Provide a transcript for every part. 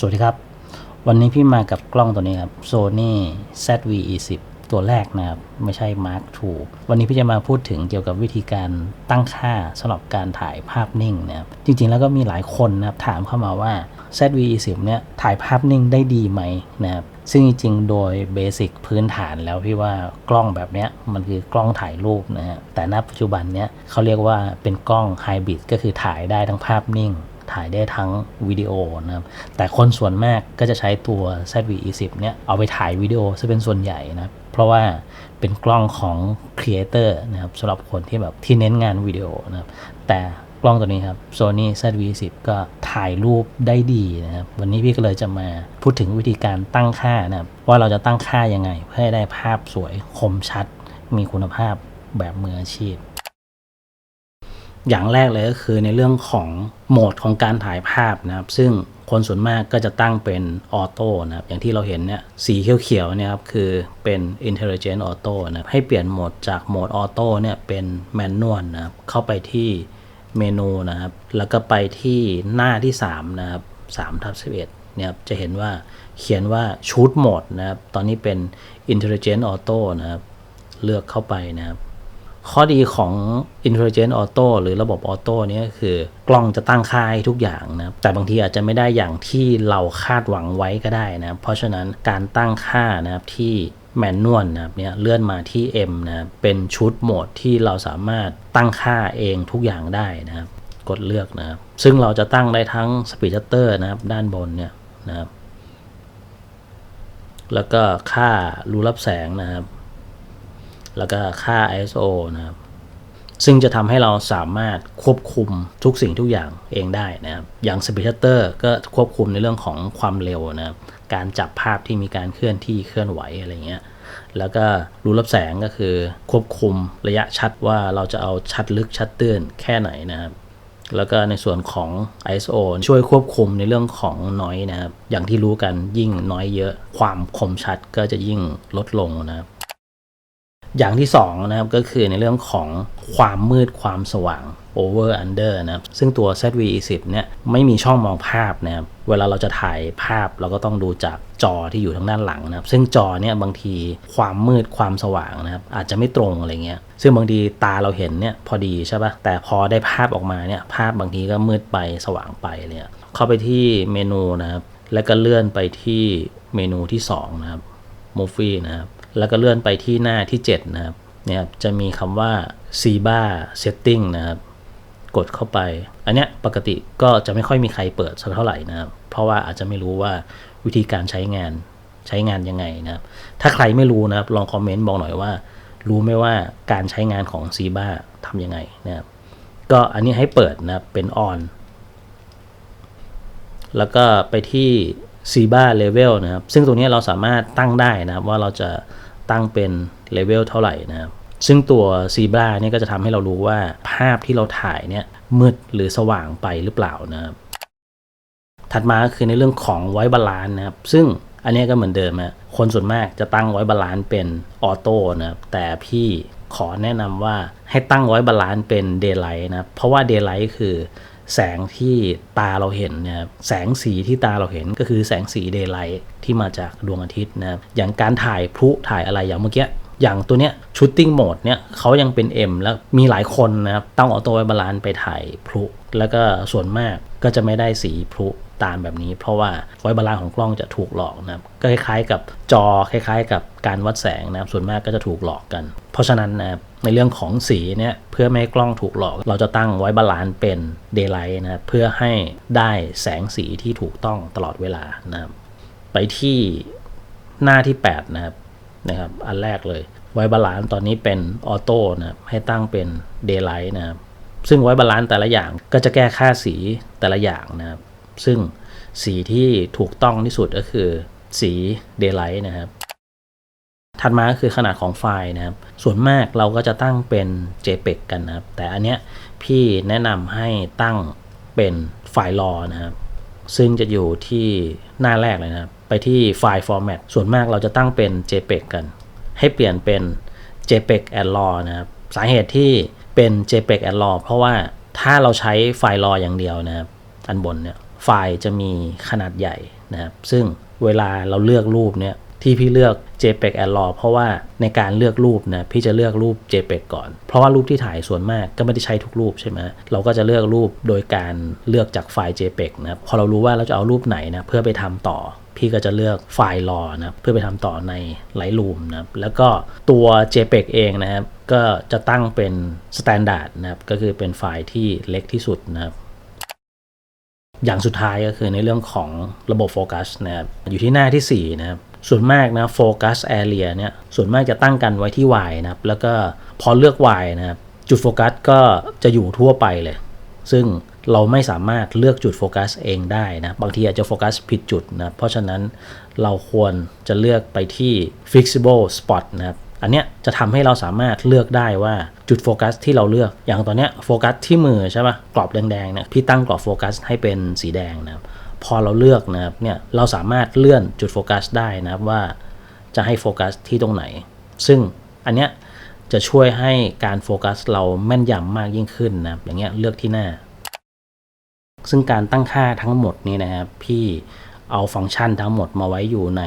สวัสดีครับ วันนี้พี่มากับกล้องตัวนี้ครับ Sony ZV-E10 ตัวแรกนะครับ ไม่ใช่ Mark II วันนี้พี่จะมาพูดถึงเกี่ยวกับวิธีการตั้งค่าสำหรับการถ่ายภาพนิ่งนะครับจริงๆแล้วก็มีหลายคนนะครับถามเข้ามาว่า ZV-E10 เนี่ยถ่ายภาพนิ่งได้ดีไหมนะครับซึ่งจริงๆ โดยเบสิกพื้นฐานแล้วพี่ว่ากล้องแบบนี้มันคือกล้องถ่ายรูปนะฮะแต่ณปัจจุบันเนี้ยเขาเรียกว่าเป็นกล้องไฮบริดก็คือถ่ายได้ทั้งภาพนิ่ง ถ่ายได้ทั้งวิดีโอนะครับแต่คนส่วนมากก็จะใช้ตัว ZV-E10 เนี่ยเอาไปถ่ายวิดีโอซะเป็นส่วนใหญ่นะเพราะว่าเป็นกล้องของครีเอเตอร์นะครับสำหรับคนที่แบบที่เน้นงานวิดีโอนะครับแต่กล้องตัวนี้ครับ Sony ZV-10 ก็ถ่ายรูปได้ดีนะครับ วันนี้พี่ก็เลยจะมาพูดถึงวิธีการตั้งค่านะครับ ว่าเราจะตั้งค่ายังไง เพื่อให้ได้ภาพสวยคมชัด มีคุณภาพแบบมืออาชีพ อย่างแรกเลยก็คือในเรื่องของโหมดของการถ่ายภาพนะครับ ซึ่งคนส่วนมากก็จะตั้งเป็นออโต้นะครับ อย่างที่เราเห็นเนี่ยสีเขียวๆเนี่ยครับคือเป็น Intelligent Auto นะครับให้เปลี่ยนโหมดจากโหมดออโต้เนี่ยเป็นแมนนวลนะครับ เข้าไปที่เมนูนะครับ แล้วก็ไปที่หน้าที่ 3 นะครับ3ทับ11เนี่ยจะเห็นว่าเขียนว่าชูดโหมดนะครับ ตอนนี้เป็น Intelligent Auto นะครับ เลือกเข้าไปนะครับ ข้อดีของ Intelligent Auto หรือระบบออโต้นี้ก็คือกล้องจะตั้งค่าให้ทุกอย่างนะครับแต่บางทีอาจจะไม่ได้อย่างที่เราคาดหวังไว้ก็ได้นะเพราะฉะนั้นการตั้งค่านะครับที่แมนนวลนะครับเนี่ยเลื่อนมาที่ M นะเป็นชุดโหมดที่เราสามารถตั้งค่าเองทุกอย่างได้นะครับกดเลือกนะครับซึ่งเราจะตั้งได้ทั้ง Speed Shutter นะครับด้านบนเนี่ยนะครับแล้วก็ค่ารูรับแสงนะครับ แล้วก็ค่า ISO นะครับ ซึ่งจะทำให้เราสามารถควบคุมทุกสิ่งทุกอย่างเองได้นะครับ อย่าง Speed Shutter ก็ควบคุมในเรื่องของความเร็วนะครับ การจับภาพที่มีการเคลื่อนที่เคลื่อนไหวอะไรเงี้ย แล้วก็รูรับแสงก็คือควบคุมระยะชัดว่าเราจะเอาชัดลึกชัดตื้นแค่ไหนนะครับแล้วก็ในส่วนของ ISO ช่วยควบคุมในเรื่องของน้อยนะครับ อย่างที่รู้กันยิ่งน้อยเยอะ ความคมชัดก็จะยิ่งลดลงนะครับ อย่างที่2นะครับก็คือในเรื่องของความมืดความสว่าง over under นะครับซึ่งตัว ZV-10 เนี่ยไม่มีช่องมองภาพนะครับเวลาเราจะถ่ายภาพเราก็ต้องดูจากจอที่อยู่ทางด้านหลังนะครับซึ่งจอเนี่ยบางทีความมืดความสว่างนะครับอาจจะไม่ตรงอะไรเงี้ยซึ่งบางทีตาเราเห็นเนี่ยพอดีใช่ปะ่ะแต่พอได้ภาพออกมาเนี่ยภาพบางทีก็มืดไปสว่างไปเนี่ยเข้าไปที่เมนูนะครับแล้วก็เลื่อนไปที่เมนูที่2นะครับ Movie นะครับ แล้วก็เลื่อนไปที่หน้าที่ 7 นะครับเนี่ยจะมีคำว่า SIBA Setting นะครับ กดเข้าไป อันเนี้ยปกติก็จะไม่ค่อยมีใครเปิดสักเท่าไหร่นะครับ เพราะว่าอาจจะไม่รู้ว่าวิธีการใช้งานใช้งานยังไงนะครับ ถ้าใครไม่รู้นะครับ ลองคอมเมนต์บอกหน่อยว่า รู้ไหมว่าการใช้งานของ SIBA ทำยังไงนะครับ ก็อันนี้ให้เปิดนะครับเป็น on แล้วก็ไปที่ SIBA Level นะครับ ซึ่งตรงนี้เราสามารถตั้งได้นะครับว่าเราจะ ตั้งเป็นเลเวลเท่าไหร่นะครับซึ่งตัว Zebra เนี่ยก็จะทำให้เรารู้ว่าภาพที่เราถ่ายเนี่ยมืดหรือสว่างไปหรือเปล่านะครับถัดมาก็คือในเรื่องของไว้บาลานซ์นะครับ ซึ่งอันนี้ก็เหมือนเดิมนะคนส่วนมากจะตั้งไว้บาลานซ์เป็นออโต้นะครับ แต่พี่ขอแนะนำว่าให้ตั้งไว้บาลานซ์เป็นเดย์ไลท์นะครับ เพราะว่าเดย์ไลท์คือ แสงที่ตาเราเห็นนะครับแสงสีที่ตาเราเห็นก็คือแสงสีเดย์ไลท์ที่มาจากดวงอาทิตย์นะครับอย่างการถ่ายพลุถ่ายอะไรอย่างเมื่อกี้อย่างตัวเนี้ยชูตติ้งโหมดเนี่ยเขายังเป็น M แล้วมีหลายคนนะครับตั้งออโต้ไว้บาลานซ์ไปถ่ายพลุแล้วก็ส่วนมากก็จะไม่ได้สีพลุ ตามแบบนี้ เพราะว่าไวบาลานซ์ของกล้องจะถูกหลอกนะครับก็คล้ายๆ กับจอคล้าย ๆ กับการวัดแสงนะครับส่วนมากก็จะถูกหลอกกัน เพราะฉะนั้นนะครับในเรื่องของสีเนี่ยเพื่อไม่ให้กล้องถูกหลอก เราจะตั้งไว้บาลานซ์เป็นเดย์ไลท์นะครับเพื่อให้ได้แสงสีที่ถูกต้องตลอดเวลานะครับไปที่หน้าที่ 8 นะครับนะครับ อันแรกเลยไว้บาลานซ์ตอนนี้เป็นออโต้นะครับให้ตั้งเป็นเดย์ไลท์นะครับซึ่งไว้บาลานซ์แต่ละอย่างก็จะแก้ค่าสีแต่ละอย่างนะครับ ซึ่งสีที่ถูกต้องที่สุดก็คือสีเดย์ไลท์นะครับ ถัดมาก็คือขนาดของไฟล์นะครับ ส่วนมากเราก็จะตั้งเป็น JPEG กันนะครับ แต่อันเนี้ยพี่แนะนำให้ตั้งเป็นไฟล์ RAW นะครับ ซึ่งจะอยู่ที่หน้าแรกเลยนะครับ ไปที่ไฟล์ format ส่วนมากเราจะตั้งเป็น JPEG กัน ให้เปลี่ยนเป็น JPEG and RAW นะครับ สาเหตุที่เป็น JPEG and RAW เพราะว่าถ้าเราใช้ไฟล์ RAW อย่างเดียวนะครับ อันบนเนี่ย ไฟล์จะมีขนาดใหญ่นะครับ ซึ่งเวลาเราเลือกรูปเนี่ยที่พี่เลือก JPEG a r a w เพราะว่าในการเลือกรูปนะพี่จะเลือกรูป JPEG ก่อน เพราะว่ารูปที่ถ่ายส่วนมากก็ไม่ได้ใช้ทุกรูปใช่ไหมเราก็จะเลือกรูปโดยการเลือกจากไฟล์ JPEG นะครับพอเรารู้ว่าเราจะเอารูปไหนนะเพื่อไปทำต่อ พี่ก็จะเลือกไฟล์รอนะเพื่อไปทำต่อใน Lightroom นะแล้วก็ตัว JPEG เองนะครับก็จะตั้งเป็น Standard นะครับก็คือเป็นไฟล์ที่เล็กที่สุดนะครับ อย่างสุดท้ายก็คือในเรื่องของระบบโฟกัสนะครับอยู่ที่หน้าที่4นะครับส่วนมากนะโฟกัสแอเรียเนี่ยส่วนมากจะตั้งกันไว้ที่ Y นะครับแล้วก็พอเลือก Y นะครับจุดโฟกัสก็จะอยู่ทั่วไปเลย ซึ่งเราไม่สามารถเลือกจุดโฟกัสเองได้นะบางทีอาจจะโฟกัสผิดจุดนะเพราะฉะนั้นเราควรจะเลือกไปที่ fixable spot นะครับ อันเนี้ยจะทำให้เราสามารถเลือกได้ว่าจุดโฟกัสที่เราเลือก อย่างตอนเนี้ยโฟกัสที่มือใช่ปะกรอบแดงๆเนี่ยพี่ตั้งกรอบโฟกัสให้เป็นสีแดงนะครับพอเราเลือกนะครับเนี่ยเราสามารถเลื่อนจุดโฟกัสได้นะครับว่าจะให้โฟกัสที่ตรงไหน ซึ่งอันเนี้ยจะช่วยให้การโฟกัสเราแม่นยำมากยิ่งขึ้นนะครับอย่างเงี้ยเลือกที่หน้า ซึ่งการตั้งค่าทั้งหมดนี้นะครับ พี่เอาฟังก์ชันทั้งหมดมาไว้อยู่ใน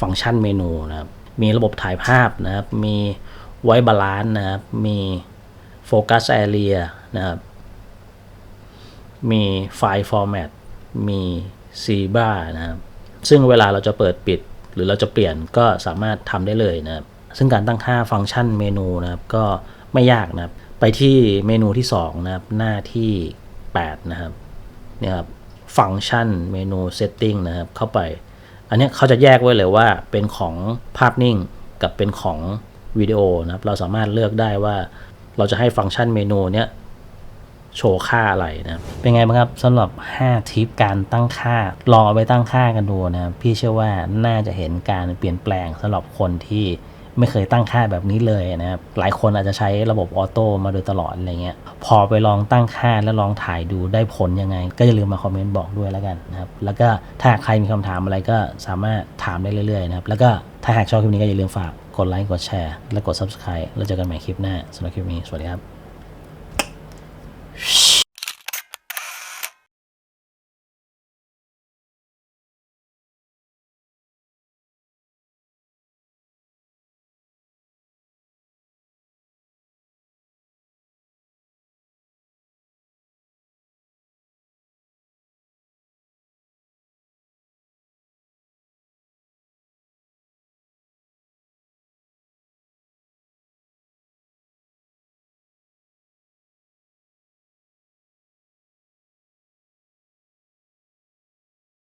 ฟังก์ชันเมนูนะครับ มีระบบถ่ายภาพนะครับ มีไว้บาลานซ์นะครับ มีโฟกัสแอเรียนะครับ มีไฟล์ฟอร์แมต มีซีบ้านะครับ ซึ่งเวลาเราจะเปิดปิดหรือเราจะเปลี่ยนก็สามารถทำได้เลยนะครับ ซึ่งการตั้งค่าฟังก์ชันเมนูนะครับ ก็ไม่ยากนะครับ ไปที่เมนูที่ 2 นะครับ หน้าที่ 8 นะครับเนี่ยครับ ฟังก์ชันเมนูเซตติ้งนะครับ เข้าไป อันนี้เขาจะแยกไว้เลยว่าเป็นของภาพนิ่งกับเป็นของวิดีโอนะครับ เราสามารถเลือกได้ว่าเราจะให้ฟังก์ชันเมนูเนี้ยโชว์ค่าอะไรนะครับเป็นไงบ้างครับสำหรับ 5 ทิปการตั้งค่า ลองเอาไปตั้งค่ากันดูนะครับ พี่เชื่อว่าน่าจะเห็นการเปลี่ยนแปลงสำหรับคนที่ ไม่เคยตั้งค่าแบบนี้เลยนะครับ หลายคนอาจจะใช้ระบบออโต้มาโดยตลอดอะไรเงี้ย พอไปลองตั้งค่าแล้วลองถ่ายดูได้ผลยังไง ก็อย่าลืมมาคอมเมนต์บอกด้วยแล้วกันนะครับ แล้วก็ถ้าใครมีคำถามอะไรก็สามารถถามได้เรื่อยๆนะครับ แล้วก็ถ้าหากชอบคลิปนี้ก็อย่าลืมฝากกดไลค์ กดแชร์ และกด subscribe แล้วเจอกันใหม่คลิปหน้าสำหรับคลิปนี้ สวัสดีครับ